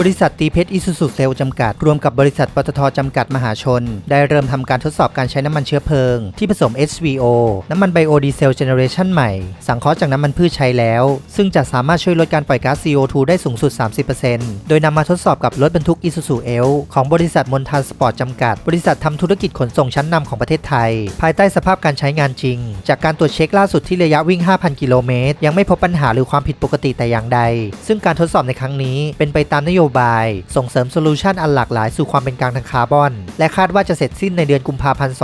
บริษัทตีเพชรอิสุสุเซลจำกัด รวมกับบริษัทปตทจำกัดมหาชน ได้เริ่มทำการทดสอบการใช้น้ำมันเชื้อเพลิง ที่ผสม HVO น้ำมันไบโอดีเซลเจเนอเรชันใหม่ สังเคราะห์จากน้ำมันพืชใช้แล้ว ซึ่งจะสามารถช่วยลดการปล่อยก๊าซ CO2 ได้สูงสุด 30%โดยนำมาทดสอบกับรถบรรทุกอิสุสุเอลของบริษัทมนทานสปอร์ตจำกัด บริษัททำธุรกิจขนส่งชั้นนำของประเทศไทย ภายใต้สภาพการใช้งานจริง จากการตรวจเช็คล่าสุดที่ระยะวิ่ง 5,000 กิโลเมตรยังไม่พบปัญหาหรือความผิดปกติแต่อย่างใด ซึ่งการทดสอบในครั้งนี้เป็นไปตามนโยบาย ส่งเสริมโซลูชันอันหลากหลายสู่ความเป็นกลางทางคาร์บอน และคาดว่าจะเสร็จสิ้นในเดือนกุมภาพันธ์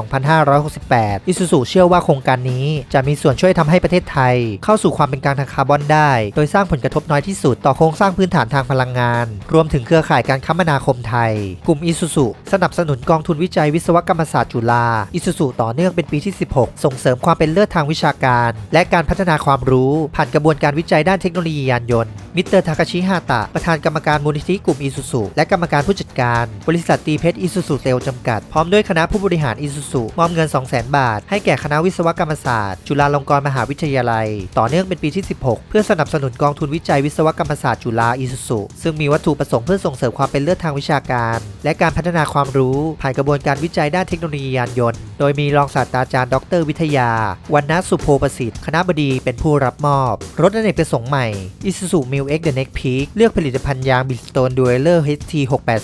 2568 อิสุสุเชื่อว่าโครงการนี้จะมีส่วนช่วยทำให้ประเทศไทย เข้าสู่ความเป็นกลางทางคาร์บอนได้ โดยสร้างผลกระทบน้อยที่สุดต่อโครงสร้างพื้นฐานทางพลังงาน รวมถึงเครือข่ายการคมนาคมไทย กลุ่มอิสุสุสนับสนุนกองทุนวิจัยวิศวกรรมศาสตร์จุฬา อิสุสุต่อเนื่องเป็นปีที่ 16 ส่งเสริมความเป็นเลิศทางวิชาการ และการพัฒนาความรู้ ผ่านกระบวนการวิจัยด้านเทคโนโลยียานยนต์มิสเตอร์ทาคาชิฮาตะ ประธานกรรมการมูลนิธิกลุ่มอิสุสุและกรรมการผู้จัดการ บริษัทตีเพชรอิสุสุเซลจำกัด พร้อมด้วยคณะผู้บริหารอิสุสุมอบเงิน 200,000 บาท ให้แก่คณะวิศวกรรมศาสตร์ จุฬาลงกรณ์มหาวิทยาลัย ต่อเนื่องเป็นปีที่ 16 เพื่อสนับสนุนกองทุนวิจัยวิศวกรรมศาสตร์จุฬาอิสุสุซึ่งมีวัตถุประสงค์เพื่อส่งเสริมความเป็นเลิศทางวิชาการ และการพัฒนาความรู้ผ่านกระบวนการวิจัยด้านเทคโนโลยียานยนต์ โดยมีรองศาสตราจารย์ ดร วิทยา วันนสุโพประสิทธิ์ คณะบดีเป็นผู้รับมอบ รถอเนกประสงค์ใหม่ Isuzu m i l X The Next Peak เลือกผลิตภัณฑ์ยาง Bridgestone Dueler HT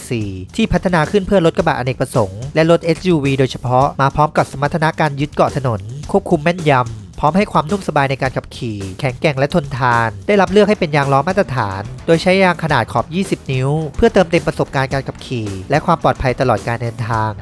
684ที่พัฒนาขึ้นเพื่อลดกระบะอเนกประสงค์ และรถ SUV โดยเฉพาะมาพร้อมกับสมรรถนะการยึดเกาะถนน ควบคุมแม่นยำพร้อมให้ความนุ่มสบายในการขับขี่ แข็งแกร่งและทนทาน ได้รับเลือกให้เป็นยางล้อมาตรฐาน โดยใช้ยางขนาดขอบ 20 นิ้ว เพื่อเติมเต็มประสบการณ์การขับขี่ และความปลอดภัยตลอดการเดินทาง